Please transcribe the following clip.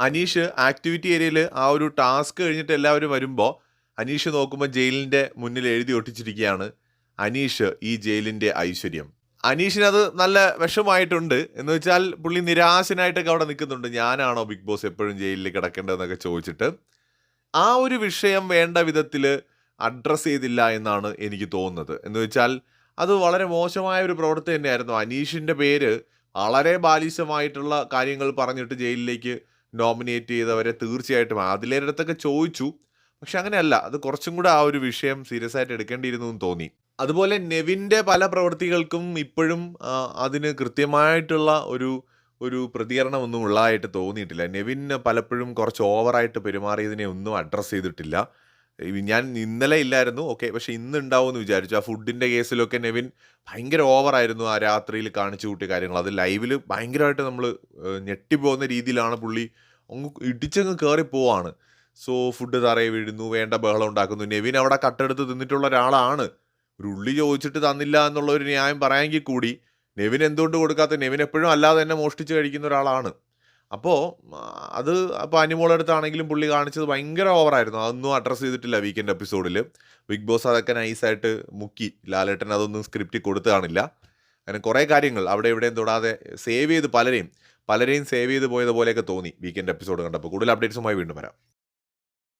Aneesh activity ഏരിയയിൽ ആ ഒരു ടാസ്ക് കഴിഞ്ഞിട്ട് എല്ലാവരും വരുമ്പോൾ അനീഷ് നോക്കുമ്പോൾ ജയിലിന്റെ മുന്നിൽ എഴുതി ഒട്ടിച്ചിരിക്കുകയാണ് അനീഷ് ഈ ജയിലിന്റെ ഐശ്വര്യം. അനീഷിനത് നല്ല വിഷമായിട്ടുണ്ട് എന്ന് വെച്ചാൽ പുള്ളി നിരാശനായിട്ടൊക്കെ അവിടെ നിൽക്കുന്നുണ്ട്. ഞാനാണോ ബിഗ് ബോസ് എപ്പോഴും ജയിലിൽ കിടക്കേണ്ടതെന്നൊക്കെ ചോദിച്ചിട്ട്. ആ ഒരു വിഷയം വേണ്ട വിധത്തിൽ അഡ്രസ്സ് ചെയ്തില്ല എന്നാണ് എനിക്ക് തോന്നുന്നത്. എന്ന് വെച്ചാൽ അത് വളരെ മോശമായ ഒരു പ്രവൃത്തി തന്നെയായിരുന്നു. അനീഷിന്റെ പേര് വളരെ ബാലിശമായിട്ടുള്ള കാര്യങ്ങൾ പറഞ്ഞിട്ട് ജയിലിലേക്ക് നോമിനേറ്റ് ചെയ്തവരെ തീർച്ചയായിട്ടും. അതിലേറെ അടുത്തൊക്കെ ചോദിച്ചു. പക്ഷെ അങ്ങനെയല്ല. അത് കുറച്ചും കൂടെ ആ ഒരു വിഷയം സീരിയസ് ആയിട്ട് എടുക്കേണ്ടിയിരുന്നു എന്ന് തോന്നി. അതുപോലെ നെവിന്റെ പല പ്രവൃത്തികൾക്കും ഇപ്പോഴും അതിന് കൃത്യമായിട്ടുള്ള ഒരു ഒരു പ്രതികരണമൊന്നും ഉള്ളതായിട്ട് തോന്നിയിട്ടില്ല. നെവിൻ പലപ്പോഴും കുറച്ച് ഓവറായിട്ട് പെരുമാറിയതിനെ ഒന്നും അഡ്രസ്സ് ചെയ്തിട്ടില്ല. ഞാൻ ഇന്നലെ ഇല്ലായിരുന്നു ഓക്കെ പക്ഷെ ഇന്ന് ഉണ്ടാവുമെന്ന് വിചാരിച്ചു. ആ ഫുഡിന്റെ കേസിലൊക്കെ നെവിൻ ഭയങ്കര ഓവറായിരുന്നു ആ രാത്രിയിൽ കാണിച്ചു കൂട്ടിയ കാര്യങ്ങൾ. അത് ലൈവിൽ ഭയങ്കരമായിട്ട് നമ്മൾ ഞെട്ടിപ്പോകുന്ന രീതിയിലാണ് പുള്ളി അങ്ങ് ഇടിച്ചങ്ങ് കയറി പോവാണ്. സോ ഫുഡ് തറയെ വീഴുന്നു വേണ്ട ബഹളം ഉണ്ടാക്കുന്നു. നെവിൻ അവിടെ കട്ടെടുത്ത് തിന്നിട്ടുള്ള ഒരാളാണ്. ഒരു ഉള്ളി ചോദിച്ചിട്ട് തന്നില്ല എന്നുള്ള ഒരു ന്യായം പറയാമെങ്കിൽ കൂടി നെവിൻ എന്തുകൊണ്ട് കൊടുക്കാത്ത? നെവിൻ എപ്പോഴും അല്ലാതെ തന്നെ മോഷ്ടിച്ച് കഴിക്കുന്ന ഒരാളാണ്. അപ്പോൾ അത് അപ്പോൾ അനിമോളടുത്താണെങ്കിലും പുള്ളി കാണിച്ചത് ഭയങ്കര ഓവറായിരുന്നു. അതൊന്നും അഡ്രസ്സ് ചെയ്തിട്ടില്ല വീക്കെൻഡ് എപ്പിസോഡിൽ ബിഗ് ബോസ് അതൊക്കെ നൈസായിട്ട് മുക്കി. ലാലേട്ടൻ അതൊന്നും സ്ക്രിപ്റ്റ് കൊടുത്തു കാണില്ല. അങ്ങനെ കുറേ കാര്യങ്ങൾ അവിടെ ഇവിടെയും തൊടാതെ സേവ് ചെയ്ത് പലരെയും പലരെയും സേവ് ചെയ്ത് പോയതുപോലെയൊക്കെ തോന്നി വീക്കെൻഡ് എപ്പിസോഡ് കണ്ടപ്പോൾ. കൂടുതൽ അപ്ഡേറ്റ്സുമായി വീണ്ടും വരാം.